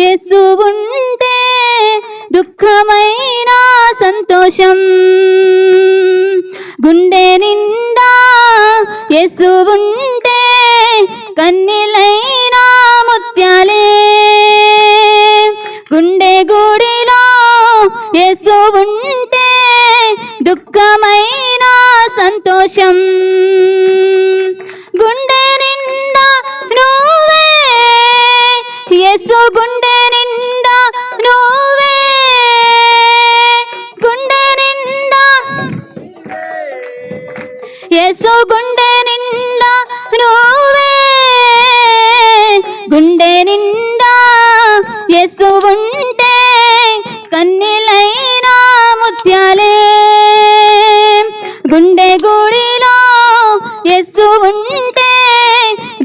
యేసు ఉంటే దుఃఖమైన సంతోషం. గుండె నిండా యేసు ఉంటే కన్నీలైన ముత్యాలే. గుండె గుడిలో యేసు ఉంటే దుఃఖమైన సంతోషం. గుండె నిండా నువ్వే యేసు గుండె యేసు గుండె నిండా నువ్వే. గుండె నిండా యేసు ఉంటే కన్నీలైన ముత్యాలే. గుండె గుడిలో యేసు ఉంటే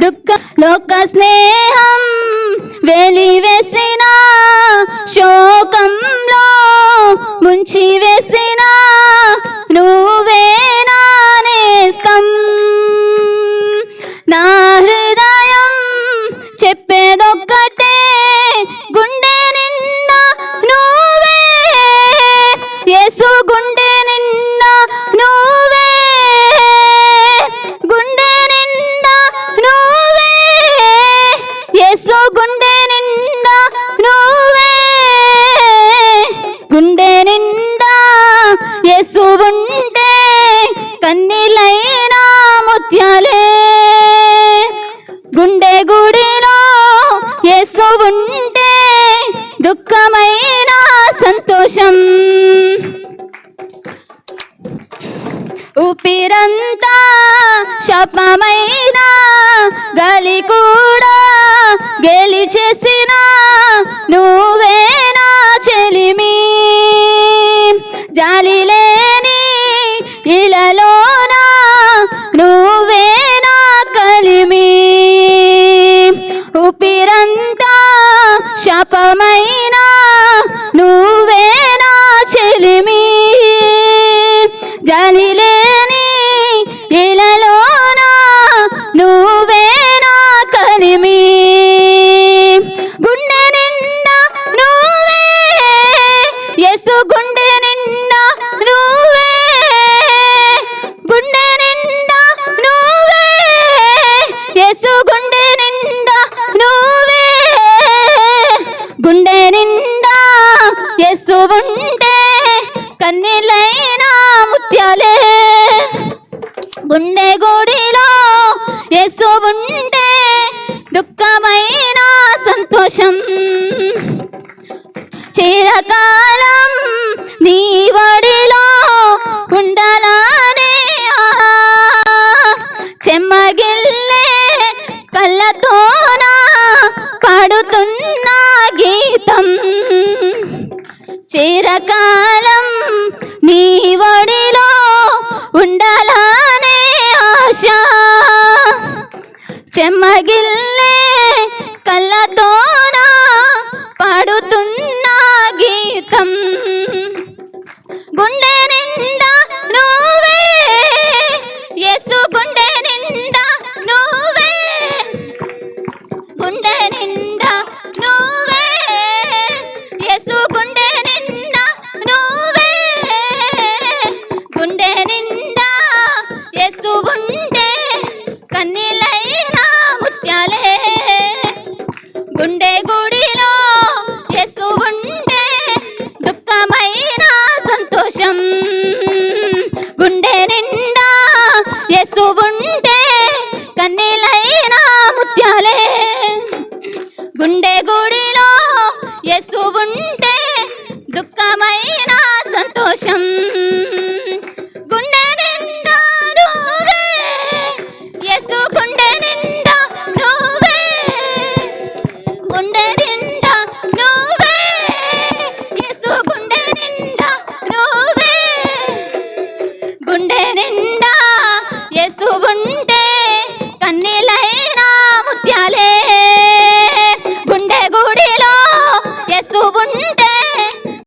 దుఃఖ లోక స్నేహం వెలివేసిన శోకంలో ముంచి వేసిన నువ్వు సత్యాలే గుండె గుడిలో యేసు ఉంటే దుఃఖమైన సంతోషం ఊపిరంతా శపమైన గాలి కూడా గేలి చేసిన నువ్వే చెలిమి జాలి లేని ఇలలోనా శాపమైనా నువ్వే నా చెలిమి? జలిలేని ఇలలోనా నువ్వేనా నువ్వే నా కలిమి? గుండె నిండా నువ్వే ఎసుగుండె ముత్యాలే గుండె గుడిలో యేసు ఉంటే దుఃఖమైన సంతోషం చిరకాలం నీ వడిలో ఉండాలనే చెమ్మగిల్లే కళ్ళతోన పాడుతున్న గీతం చిరకాలం నీ వడిలో చెమ్మగిల్లే కళ్ళతోనా పాడుతున్న గీతం. గుండె నిండా నువ్వే యేసు గుండె నిండా నువ్వే. గుండె నిండా నువ్వే యేసు గుండె నిండా నువ్వే. గుండె నిండా యేసు ఉంటే కన్నీ ఉండే గుడిలో చేస్తూ ఉండే దుఃఖమైన సంతోషం. నువ్వే గుండె నిండా యేసు ఉంటే